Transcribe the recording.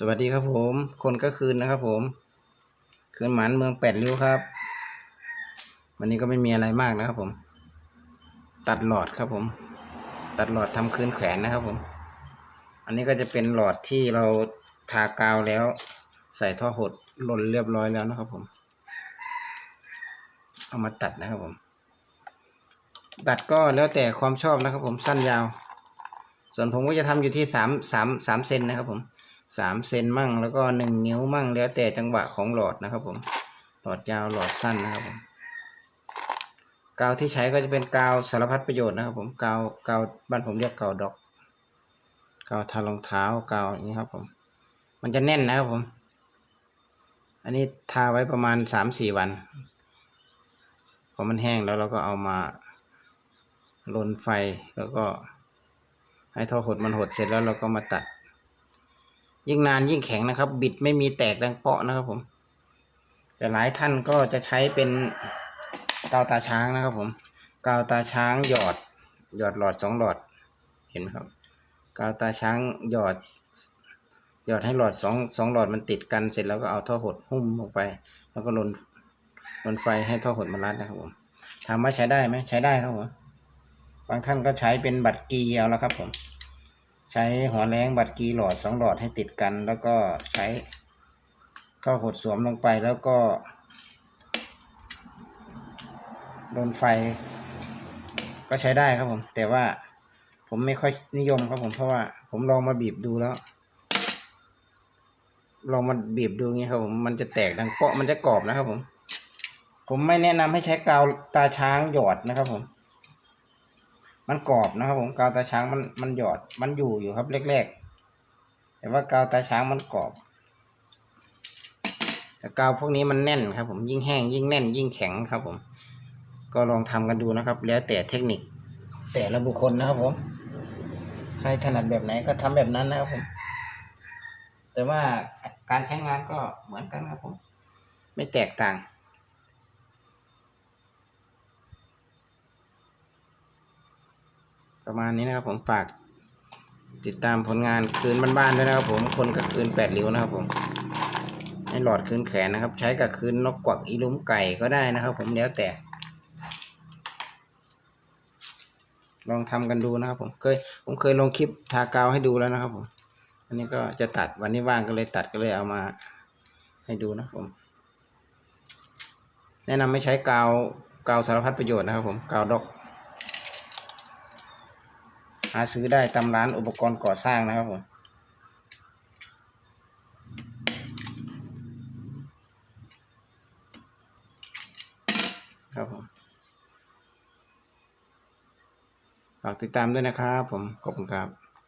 สวัสดีครับผม คนก็คืนนะครับผม คืนหมันเมืองแปดริ้วครับ วันนี้ก็ไม่มีอะไรมากนะครับผม ตัดหลอดครับผม ตัดหลอดทำคืนแขวนนะครับผม อันนี้ก็จะเป็นหลอดที่เราทากาวแล้ว ใส่ท่อหดหล่นเรียบร้อยแล้วนะครับผม เอามาตัดนะครับผม ตัดก็แล้วแต่ความชอบนะครับผมสั้นยาว ส่วนผมก็จะทำอยู่ที่สามสามสามเซนนะครับผม สามเซนมั่งแล้วก็หนึ่งนิ้วมั่งแล้วแต่จังหวะของหลอดนะครับผมหลอดยาวหลอดสั้นนะครับผมกาวที่ใช้ก็จะเป็นกาวสารพัดประโยชน์นะครับ ผมกาวกาวบ้านผมเรียกกาวดอกกาวทารองเท้ากาวอย่างนี้ครับผม มันจะแน่นนะครับผม อันนี้ทาไว้ประมาณสามสี่วันพอมันแห้งแล้วเราก็เอามาลนไฟแล้วก็ให้ท่อหดมันหดเสร็จแล้วเราก็มาตัด ยิ่งนานยิ่งแข็งนะครับ บิดไม่มีแตกดังเปาะนะครับผม แต่หลายท่านก็จะใช้เป็นกาวตาช้างนะครับผมกาวตาช้างหยอด หยอดหลอดสองหลอดเห็นไหมครับกาวตาช้างหยอด หยอดให้หลอดสองสองหลอดมันติดกันเสร็จแล้วก็เอาท่อหดหุ้มลงไป แล้วก็ลนลนไฟให้ท่อหดมันรัดนะครับผมถามว่าใช้ได้ไหมใช้ได้ครับผมบางท่านก็ใช้เป็นบัตรกีเอาแล้วครับผม ใช้หัวแรงบัตรกีหลอดสองหลอดให้ติดกัน แล้วก็ใช้ท่อหดสวมลงไปแล้วก็โดนไฟ ก็ใช้ได้ครับผม แต่ว่าผมไม่ค่อยนิยมครับผมเพราะว่า ผมลองมาบีบดูแล้ว ลองมาบีบดูเงี้ครับผมมันจะแตกดังเปาะมันจะกรอบนะครับผม ผมไม่แนะนำให้ใช้กาวตาช้างหยอดนะครับผม มันกรอบนะครับ ผมกาวตาช้างมันมันหยอดมันอยู่อยู่ครับแรกๆ แต่ว่ากาวตาช้างมันกรอบแต่กาวพวกนี้มันแน่นครับ ผมยิ่งแห้งยิ่งแน่น ยิ่งแข็งครับ ผม ก็ลองทำกันดูนะครับ แล้วแต่เทคนิค แต่ละบุคคลนะครับผมใครถนัดแบบไหนก็ทำแบบนั้นนะครับผม แต่ว่าการใช้งานก็เหมือนกันครับผม ไม่แตกต่าง ประมาณนี้นะครับผมฝากติดตามผลงานคืนบ้านๆด้วยนะครับผมคนกับคืนแปดริ้วนะครับผมให้หลอดคืนแขนนะครับ ใช้กับคืนนกกวักอีลุมไก่ก็ได้นะครับ ผมแล้วแต่ ลองทำกันดูนะครับ ผมเคยผมเคยลงคลิปทากาวให้ดูแล้วนะครับ ผม อันนี้ก็จะตัดวันนี้ว่างก็เลยตัดก็เลยเอามาให้ดูนะครับผม แนะนำไม่ใช้กาวกาวสารพัดประโยชน์นะครับ ผมกาวดอก หาซื้อได้ตามร้านอุปกรณ์ก่อสร้างนะครับผมครับผมฝากติดตามด้วยนะครับผม ขอบคุณครับ